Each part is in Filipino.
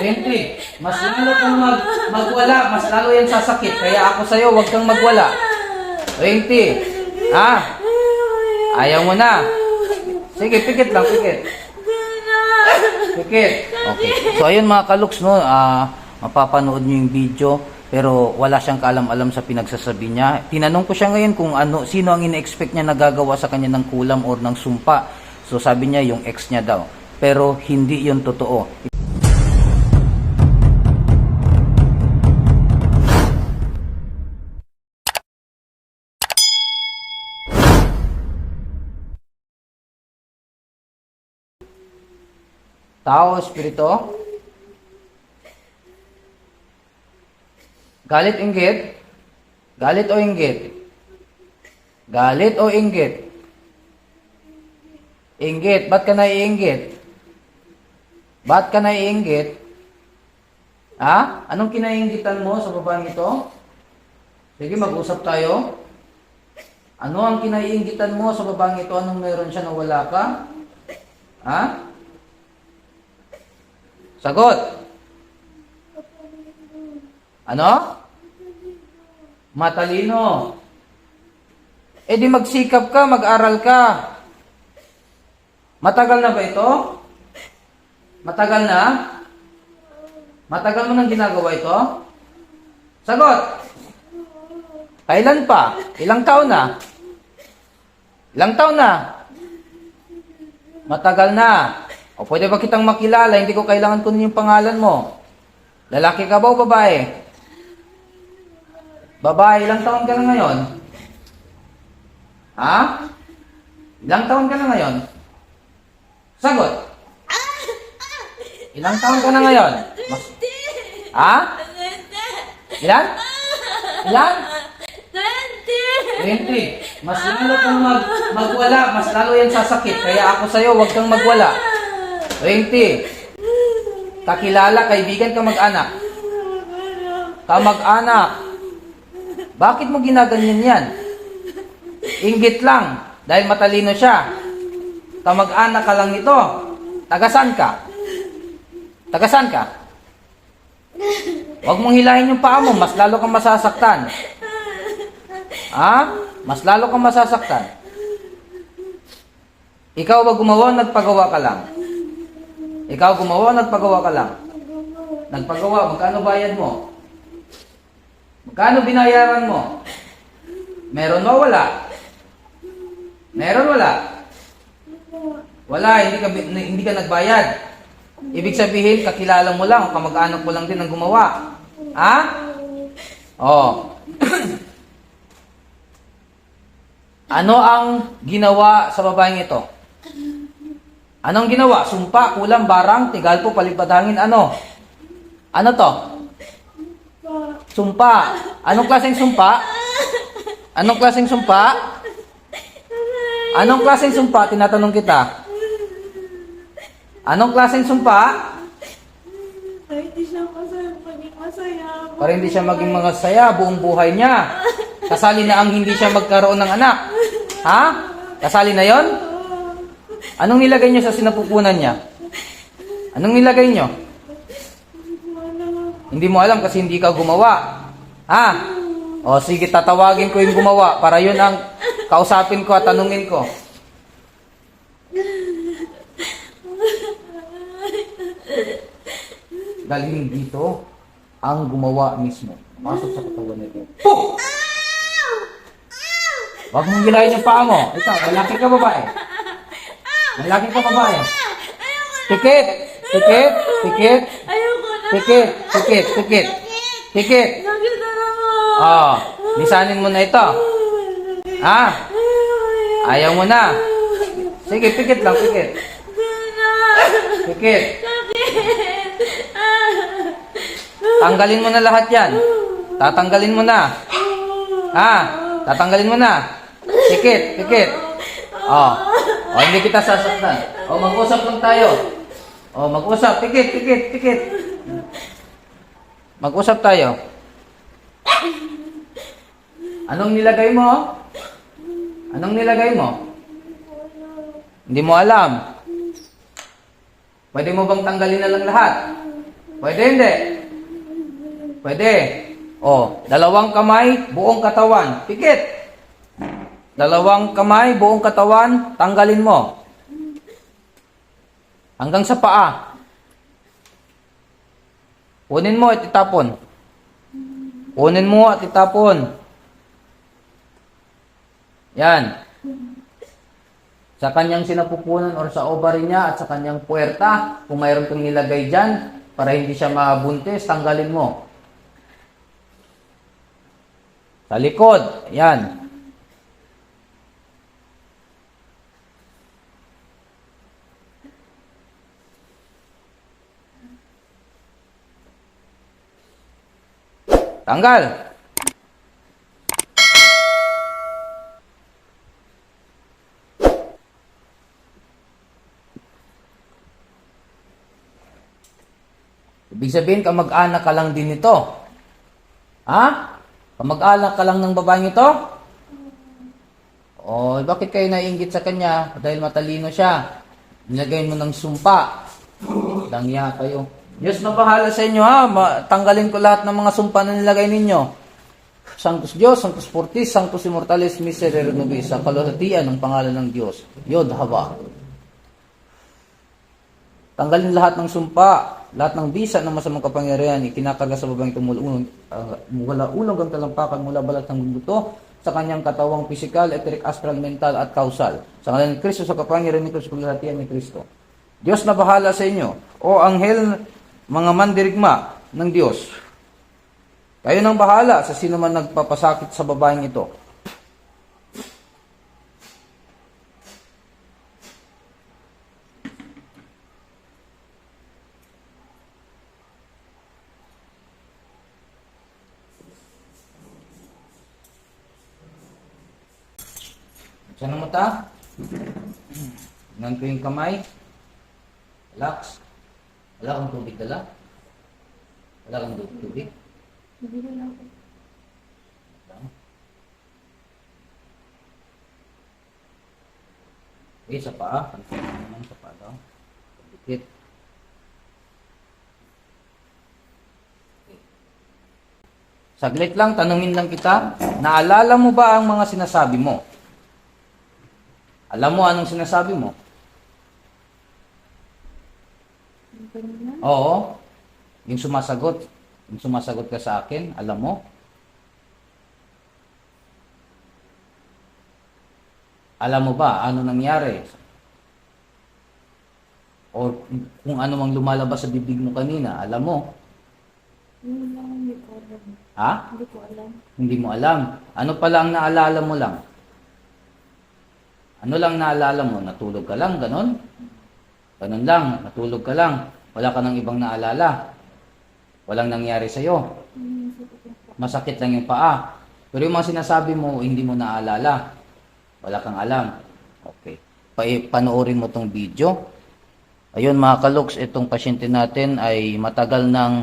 20. Mas lalo kang mag, magwala, mas lalo yan sasakit. Kaya ako sa'yo, huwag kang magwala. 20. Ha? Ayaw mo na. Sige, pikit lang, pikit. Pikit. Okay. So, ayun mga kaluks, no, ah, mapapanood nyo yung video, pero wala siyang kaalam-alam sa pinagsasabi niya. Tinanong ko siya ngayon kung ano, sino ang ina-expect niya nagagawa sa kanya ng kulam or ng sumpa. So, sabi niya yung ex niya daw. Pero hindi yun totoo. Tao, espiritu. Galit, inggit. Galit o inggit? Galit o inggit? Inggit. Ba't ka naiinggit? Ba't ka naiinggit? Ha? Anong kinainggitan mo sa babaeng ito? Sige, mag-usap tayo. Ano ang kinaiinggitan mo sa babaeng ito? Anong meron siya na wala ka? Ha? Sagot. Ano? Matalino. Eh di magsikap ka, mag-aral ka. Matagal na ba ito? Matagal na? Matagal mo nang ginagawa ito? Sagot. Kailan pa? Ilang taon na? Ilang taon na? Matagal na. O pwede ba kitang makilala? Hindi ko kailangan kunin yung pangalan mo. Lalaki ka ba o babae? Babae, ilang taon ka na ngayon? Ha? Ilang taon ka na ngayon? Sagot. Ilang taon ka na ngayon? Mas... Ha? Ilan? Ilan? 20. Mas lalo kang mag, magwala, mas lalo yan sasakit. Kaya ako sa'yo, huwag kang magwala. 20. Kakilala, kaibigan, kamag-anak. Kamag-anak. Bakit mo ginaganyan yan? Inggit lang, dahil matalino siya. Kamag-anak ka lang nito. Tagasan ka? Tagasan ka? Huwag mong hilahin yung paa mo, mas lalo kang masasaktan. Ha? Mas lalo kang masasaktan. Ikaw ba gumawa, nagpagawa ka lang? Ikaw gumawa, nagpagawa ka lang? Nagpagawa, magkano bayad mo? Magkano binayaran mo? Meron ba wala? Meron wala? Wala, hindi ka hindi ka nagbayad. Ibig sabihin, kakilala mo lang, kamag-anak mo lang din ang gumawa. Ha? Oh. ano ang ginawa sa babaeng ito? Anong ginawa? Sumpa, kulang, barang, tigal po, palipad-hangin, ano? Ano to? Sumpa. Anong klaseng sumpa? Anong klaseng sumpa? Anong klaseng sumpa? Tinatanong kita. Anong klaseng sumpa? Hindi siya masaya, maging masaya. Para hindi siya maging mga saya buong buhay niya. Kasali na ang hindi siya magkaroon ng anak. Ha? Kasali na yon? Anong nilagay niyo sa sinapupunan niya? Anong nilagay niyo? Hindi mo alam kasi hindi ka gumawa. Ha? O sige, tatawagin ko yung gumawa para yun ang kausapin ko at tanungin ko. Dalhin dito ang gumawa mismo. Pasok sa katawan nito. Puh! Huwag mong gilayin yung paa mo. Ito, lalaki ka babae. Lalaki ka babae. Tikit! Tikit! Tikit! Ayoko na. Tikit! Tikit! Tikit! Tikit! Sakit na naman. Oh, lisanin mo na ito. Ha? Ayaw mo na. Sige, pikit lang, pikit. Pikit. Tanggalin mo na lahat yan. Tatanggalin mo na. Ha? Tatanggalin mo na. Pikit, pikit. Oh. Oh, hindi kita sasaktan. Oh, mag-usap lang tayo. Oh, mag-usap. Pikit, pikit, pikit. Mag-usap tayo. Anong nilagay mo? Anong nilagay mo? Hindi mo alam. Pwede mo bang tanggalin na lang lahat? Pwede hindi? Pwede. O, dalawang kamay, buong katawan. Pikit. Dalawang kamay, buong katawan, tanggalin mo. Hanggang sa paa. Kunin mo at itapon. Kunin mo at itapon. Yan. Sa kanyang sinapupunan or sa ovary niya at sa kanyang puwerta, kung mayroon kang nilagay dyan, para hindi siya mabuntis, tanggalin mo. Sa likod, yan. Tanggal. Ibig sabihin, kamag-anak ka lang din ito. Ha? Kamag-anak ka lang ng babaeng ito? O, bakit kayo naiingit sa kanya? Dahil matalino siya. Nilagay mo ng sumpa. Langya kayo. Diyos na bahala sa inyo ha. Ma- tanggalin ko lahat ng mga sumpa na nilagay ninyo. Sanctus Diyos, Sanctus Fortis, Sanctus Immortalis, Miserere Nobis, sa kalahatian ng pangalan ng Diyos. Yod, haba. Tanggalin lahat ng sumpa, lahat ng bisa ng masamang kapangyarihan, ikinakarga sa babaeng tumulong, uh, mula ulong ang talampakan mula balat ng buto, sa kanyang katawang pisikal, etheric, astral, mental, at kausal. Sa ngalan ni Kristo, sa kapangyarihan ni Kristo, sa kalahatian ni Kristo. Diyos na bahala sa inyo. O anghel, mga mandirigma ng Diyos. Kayo nang bahala sa sino man nagpapasakit sa babaeng ito. Saan mo ta? Tingnan ko yung kamay. Relax. Wala kang tubig dala? Wala kang tubig? na lang. Eh, sa paa. Pansin mo naman sa paa daw. Dikit. Saglit lang, tanungin lang kita. Naalala mo ba ang mga sinasabi mo? Alam mo anong sinasabi mo? Ganun na. Oo. Yung sumasagot. Yung sumasagot ka sa akin, alam mo? Alam mo ba ano nangyari? O kung ano mang lumalabas sa bibig mo kanina, alam mo? Hindi ko alam. Ha? Hindi ko alam. Hindi mo alam. Ano pala ang naalala mo lang? Ano lang naalala mo? Natulog ka lang, ganon? Ganon lang, natulog ka lang. Wala ka nang ibang naalala. Walang nangyari sa'yo. Masakit lang yung paa. Pero yung mga sinasabi mo, hindi mo naalala. Wala kang alam. Okay. Pa panoorin mo tong video. Ayun mga kaloks, itong pasyente natin ay matagal nang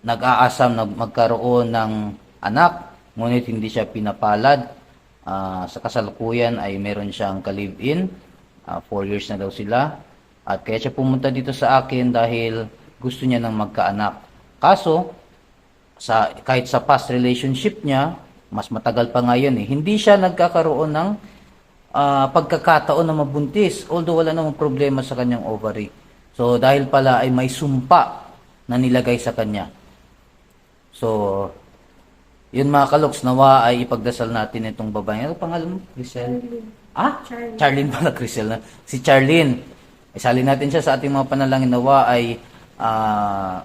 nag-aasam na magkaroon ng anak, ngunit hindi siya pinapalad. Ah, sa kasalukuyan ay meron siyang ka-live-in. 4 years na daw sila. At kaya siya pumunta dito sa akin dahil gusto niya nang magkaanak. Kaso, sa kahit sa past relationship niya, mas matagal pa ngayon eh, hindi siya nagkakaroon ng ah, pagkakataon na mabuntis. Although wala namang problema sa kanyang ovary. So dahil pala ay may sumpa na nilagay sa kanya. So, yun mga kaloks, nawa ay ipagdasal natin itong babae. Ano pangalan mo? Charlene. Ah? Charlene. Charlene pala, Crisel na. Si Charlene. Isali natin siya sa ating mga panalangin nawa ay ah,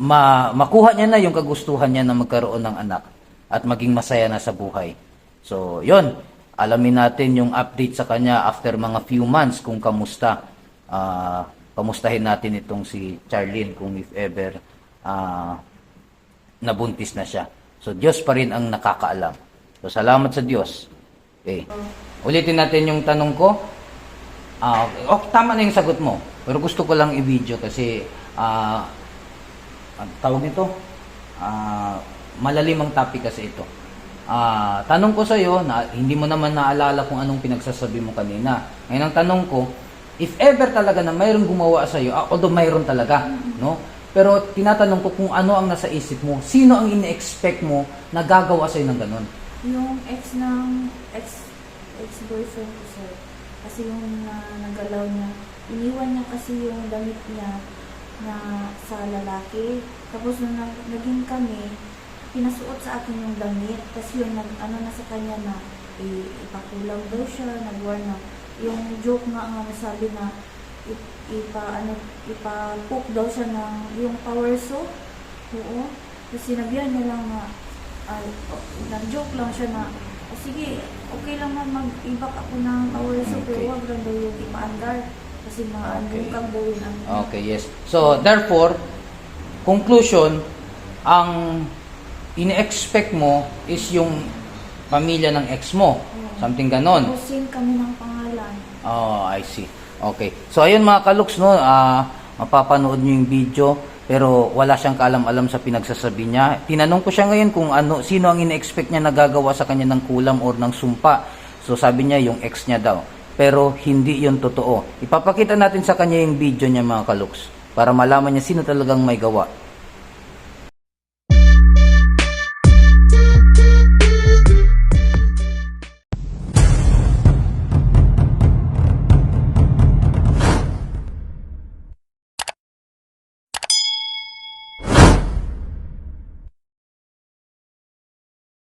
ma makuha niya na yung kagustuhan niya na magkaroon ng anak at maging masaya na sa buhay. So, yon Alamin natin yung update sa kanya after mga few months kung kamusta. Ah, pamustahin natin itong si Charlene kung if ever ah, nabuntis na siya. So, Diyos pa rin ang nakakaalam. So, salamat sa Diyos. Okay. Ulitin natin yung tanong ko. Ah, okay. Oh, tama na yung sagot mo. Pero gusto ko lang i-video kasi ah ang tawag nito, ah malalim ang topic kasi ito. Ah, tanong ko sa iyo na hindi mo naman naalala kung anong pinagsasabi mo kanina. Ngayon ang tanong ko, If ever talaga na mayroong gumawa sa iyo, although mayroon talaga, no? Pero tinatanong ko kung ano ang nasa isip mo, sino ang ini-expect mo na gagawa sa ng ganun? Yung ex ng ex ex-boyfriend ko sir. Kasi yung na nagalaw niya, iniwan niya kasi yung damit niya na sa lalaki. Tapos nung nag- naging kami, pinasuot sa akin yung damit. Tapos yun, nag, ano na sa kanya na i- ipakulang daw siya, nag-war na. Yung joke nga nga sabi na ipa ano ipa-poke daw siya ng yung power saw. Oo. Tapos sinabihan niya lang na ay, oh, nag-joke lang siya na, "Ah, sige, okay lang man mag-ibak ako ng power saw, pero Okay. wag lang daw yung ipaandar. Kasi mga Okay. andukang daw yun ang Okay, yes. So, therefore, conclusion, ang ini-expect mo is yung pamilya ng ex mo. Something ganon. Same kami ng pangalan. Oh, I see. Okay. So, ayun mga kaluks, no, ah, mapapanood nyo yung video, pero wala siyang kaalam-alam sa pinagsasabi niya. Tinanong ko siya ngayon kung ano, sino ang ine-expect niya nagagawa sa kanya ng kulam or ng sumpa. So, sabi niya yung ex niya daw. Pero hindi yun totoo. Ipapakita natin sa kanya yung video niya mga kaluks para malaman niya sino talagang may gawa.